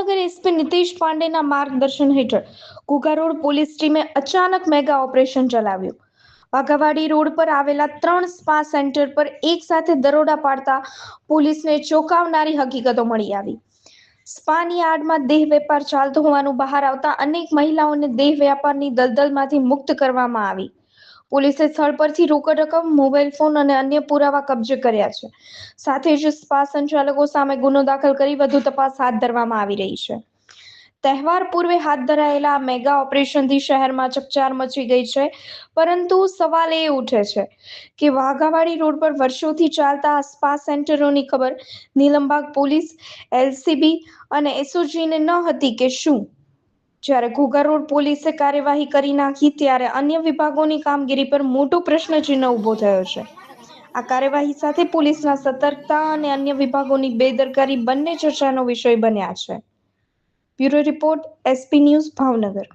DYSP Nitish પાંડેના માર્ગદર્શન હેઠળ Ghogha road police ટીમે અચાનક મેગા ઓપરેશન ચલાવ્યું. વાઘાવાડી રોડ પર આવેલા ત્રણ સ્પા સેન્ટર પર એક સાથે દરોડા પાડતા પોલીસને ચોંકાવનારી હકીકતો મળી આવી. સ્પાની આડમાં દેહ વેપાર ચાલતો હોવાનું બહાર આવતા અનેક મહિલાઓને દેહ વ્યાપારની દલદલમાંથી મુક્ત કરવામાં આવી. પોલીસે સ્થળ પરથી રોકડ રકમ, મોબાઈલ ફોન અને અન્ય પુરાવા કબજે કર્યા છે. સાથે જ સ્પા સંચાલકો સામે ગુનો દાખલ કરી વધુ તપાસ હાથ ધરવામાં આવી રહી છે. તહેવાર પૂર્વે હાથ ધરાયેલા મેગા ઓપરેશનથી શહેરમાં ચકચાર મચી ગઈ છે, પરંતુ સવાલ એ ઉઠે છે કે વાઘાવાડી રોડ પર વર્ષોથી ચાલતા સ્પા સેન્ટરોની ખબર નીલમબાગ પોલીસ, એલસીબી અને એસઓજીને ન હતી કે શું? જ્યારે ઘોઘા રોડ પોલીસે કાર્યવાહી કરી નાખી, ત્યારે અન્ય વિભાગોની કામગીરી પર મોટો પ્રશ્નચિહ્ન ઊભો થયો છે. આ કાર્યવાહી સાથે પોલીસના સતર્કતા અને અન્ય વિભાગોની બેદરકારી બંને ચર્ચાનો વિષય બન્યા છે. Bureau report, SP news, Bhavnagar.